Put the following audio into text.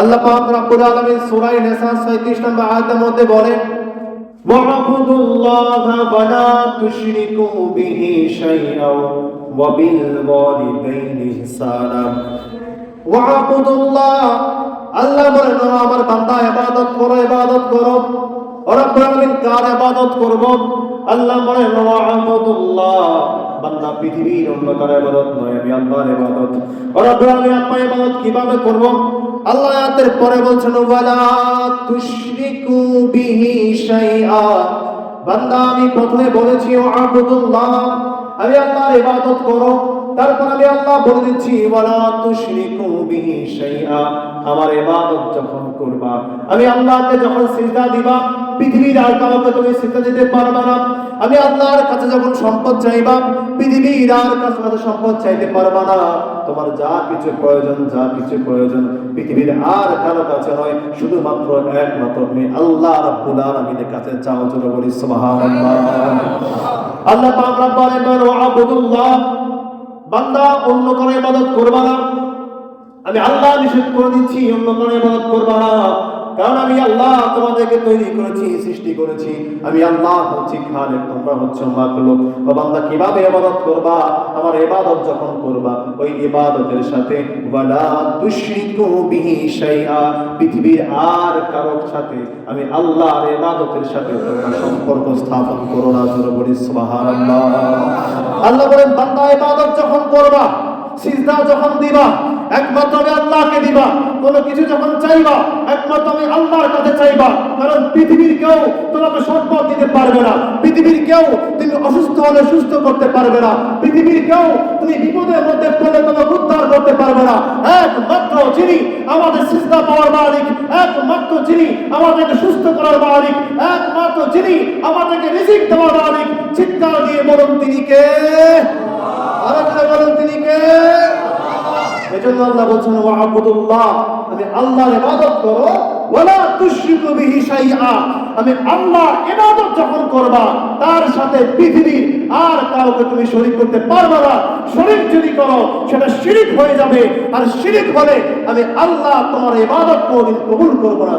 আল্লাহ পাক রব্বুল আলামিন সূরা নিসা 37 নম্বর আয়াতের মধ্যে বলেন, ওয়াবুদুল্লাহ ওয়ালা তুশরিকু বিহি শাইআ ওয়া বিল ওয়ালিদাইনি ইহসানা। ওয়াবুদুল্লাহ, আল্লাহ বলেন আমার বান্দা, ইবাদত করো ইবাদত করো। রব্বুল আলামিন কার ইবাদত করব? আল্লাহ বলেন ওয়াবুদুল্লাহ, বান্দা পৃথিবীর অন্য কার ইবাদত নয়, আমি আল্লাহর ইবাদত। রব্বুল আলামিন আপনার ইবাদত কীভাবে করব? আল্লাহ আয়াতের পরে বলছেন ওয়ালা তুশরিকু বিহি শাইআ। বান্দা আমি প্রথমে বলেছি ওয়া'বুদুল্লাহ আমি আল্লাহর ইবাদত করো, তারপর আমি আল্লাহ বলে দিচ্ছি, ওয়ালা তুশরিকু বিহি শাইআ আমার ইবাদত যখন করবা, আমি আল্লাহকে যখন সিজদা দিবা, পৃথিবীর আর কাউকে তুমি সিজদা দিতে পারবে না। আমি আল্লাহর কাছে যখন সম্পদ চাইবা, পৃথিবীর আর কাছে সম্পদ চাইতে পারবে না। তোমার যা কিছু প্রয়োজন, যা কিছু প্রয়োজন, পৃথিবীর আর কারও কাছে নয়, শুধুমাত্র একমাত্র আল্লাহ রাব্বুল আলামিনের কাছে চাও, জোরে বলি, সুবহানাল্লাহ। আল্লাহ পাক রব্বুল আলামিন আবুদুল্লাহ, বান্দা অন্য কোনো ইবাদত করবা না। আমি আল্লাহ নিষেধ করে দিচ্ছি, অন্য কোনো ইবাদত করবা না। কারণ আমি আল্লাহ তোমাদেরকে তৈরি করেছি, সৃষ্টি করেছি। আমি আল্লাহ হচ্ছি খালেক, তোমরা হচ্ছে মাকলুক ও বান্দা কীভাবে ইবাদত করবা? আমার ইবাদত যখন করবা, ওই ইবাদতের সাথে ওয়ালা তুশরিকু বিহি শাইআ। পৃথিবীর আর কারোর সাথে আমি আল্লাহর ইবাদতের সাথে সম্পর্ক স্থাপন করো না সুবহানাল্লাহ। আল্লাহ বলেন, বান্দা ইবাদত যখন করবা সিজদা যখন দিবা, একমাত্র আমি আল্লাহকে দিবা, কোনো কিছু যখন চাইবা, একমাত্র আমি আল্লাহর কাছে চাইবা, কারণ পৃথিবীর কেউ তোমাকে সম্পদ দিতে পারবে না, পৃথিবীর কেউ তুমি অসুস্থ হলে সুস্থ করতে পারবে না, পৃথিবীর কেউ তুমি বিপদের মধ্যে পড়লে তোমাকে উদ্ধার করতে পারবে না, একমাত্র যিনি আমাদের সিজদা পাওয়ার মালিক, একমাত্র যিনি আমাদেরকে সুস্থ করার মালিক, একমাত্র যিনি আমাদেরকে রিজিক দেওয়ার মালিক, চিৎকার দিয়ে বলুন তিনি কে আরেকটা বলুন তিনি কে এজন্য আল্লাহ বলছেন ওয়াবুদুল্লাহ আমি আল্লাহর ইবাদত করো, ওয়ালা তুশরিকু বিহি শাইআ, আমি ইবাদত যখন করবা, তার সাথে আর কাউকে তুমি শরীক করতে পারবে না। শরীক যদি করো, সেটা শিরিক হয়ে যাবে। আর শিরিক হলে আমি আল্লাহ তোমার ইবাদত কবুল করব না।